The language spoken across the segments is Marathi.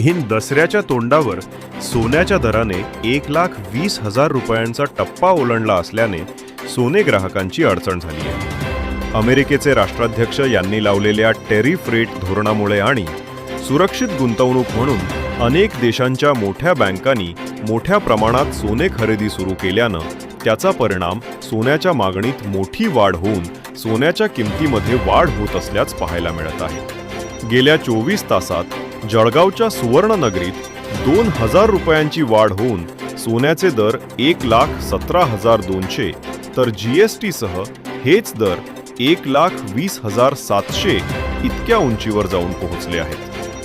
हिंद दसऱ्याच्या तोंडावर सोन्याच्या दराने एक लाख वीस हजार रुपयांचा टप्पा ओलांडला असल्याने सोने ग्राहकांची अडचण झाली आहे. अमेरिकेचे राष्ट्राध्यक्ष यांनी लावलेल्या टेरिफ रेट धोरणामुळे आणि सुरक्षित गुंतवणूक म्हणून अनेक देशांच्या मोठ्या बँकांनी मोठ्या प्रमाणात सोने खरेदी सुरू केल्यानं त्याचा परिणाम सोन्याच्या मागणीत मोठी वाढ होऊन सोन्याच्या किमतीमध्ये वाढ होत असल्याच पाहायला मिळत आहे. गेल्या चोवीस तासात जळगावच्या सुवर्णनगरीत दोन हजार रुपयांची वाढ होऊन सोन्याचे दर एक लाख सतरा हजार दोनशे तर जी एस टीसह हेच दर एक लाख वीस हजार सातशे इतक्या उंचीवर जाऊन पोहोचले आहेत.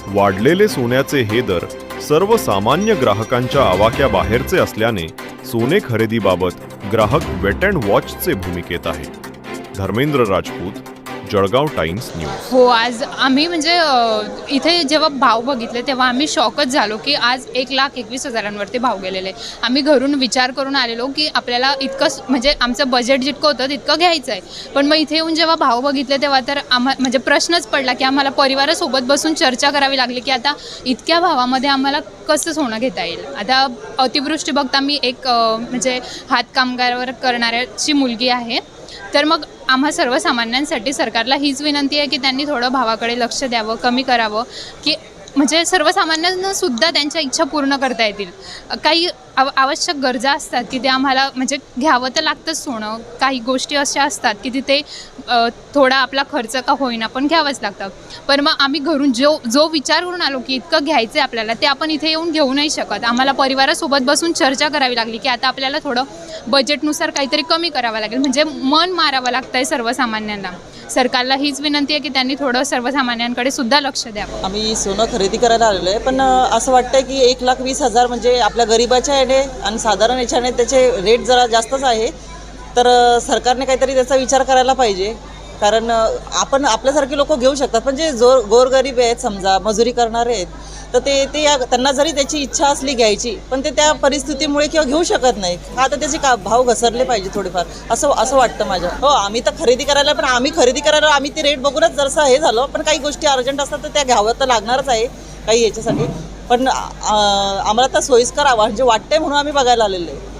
वाढलेले सोन्याचे हे दर सर्वसामान्य ग्राहकांच्या आवाक्याबाहेरचे असल्याने सोने खरेदीबाबत ग्राहक वेट अँड वॉचचे भूमिकेत आहे धर्मेंद्र राजपूत जळगाव टाइम्स न्यूज. हो आज आम्ही म्हणजे अ, इथे जेव्हा भाव बघितले तेव्हा आम्ही शॉकच झालो की आज एक लाख एकवीस हजारांवरती भाव गेलेले. आम्ही घरून विचार करून आलेलो की आपल्याला इतकं स- म्हणजे आमचं बजेट जितकं होतं तितकं घ्यायचं आहे. पण मग इथे येऊन जेव्हा भाव बघितले तेव्हा तर आम्हा म्हणजे प्रश्नच पडला की आम्हाला परिवारासोबत बसून चर्चा करावी लागली की आता इतक्या भावामध्ये आम्हाला कसं सोनं घेता येईल? आता अतिवृष्टी बघता मी एक अ, म्हणजे हातकामगारावर करणाऱ्याची मुलगी आहे. तर मग आम्हा सर्वसामान्यांसाठी सरकारला हीच विनंती आहे की त्यांनी थोडं भावाकडे लक्ष द्यावं कमी करावं की म्हणजे सर्वसामान्यांना सुद्धा त्यांच्या इच्छा पूर्ण करता येतील. काही आव आवश्यक गरजा असतात की ते आम्हाला म्हणजे घ्यावं तर लागतंच सोनं. काही गोष्टी अशा असतात की तिथे थोडा आपला खर्च का होईना पण घ्यावंच लागतं. पण मग आम्ही घरून जो जो विचार करून आलो की इतकं घ्यायचं आहे आपल्याला ते आपण इथे येऊन घेऊ नाही शकत. आम्हाला परिवारासोबत बसून चर्चा करावी लागली की आता आपल्याला थोडं बजेटनुसार काहीतरी कमी करावं लागेल. म्हणजे मन मारावं लागतं आहे सर्वसामान्यांना. सरकारला हीच विनंती आहे की त्यांनी थोडं सर्वसामान्यांकडे सुद्धा लक्ष द्यावं. आम्ही सोनं खरेदी करायला आलेलो आहे. पण असं वाटतं की एक लाख वीस हजार म्हणजे आपल्या गरिबाच्या याने आणि साधारण याच्याने त्याचे रेट जरा जास्तच आहे. तर सरकारने काहीतरी त्याचा विचार करायला पाहिजे. कारण आपण आपल्यासारखे लोक घेऊ शकतात. पण जे जोर गोरगरीब आहेत समजा मजुरी करणारे आहेत तर ते ते या त्यांना जरी त्याची इच्छा असली घ्यायची पण ते त्या परिस्थितीमुळे किंवा घेऊ शकत नाही हा तर त्याचे का भाव घसरले पाहिजे थोडेफार. असं असं वाटतं माझ्या. हो आम्ही तर खरेदी करायला पण आम्ही खरेदी करायला आम्ही ते रेट बघूनच जरसं हे झालं पण काही गोष्टी अर्जंट असतात तर त्या घ्यावं तर लागणारच आहे काही याच्यासाठी. पण आम्हाला तर सोयीस्कर म्हणजे वाटतंय म्हणून आम्ही बघायला आलेलो आहे.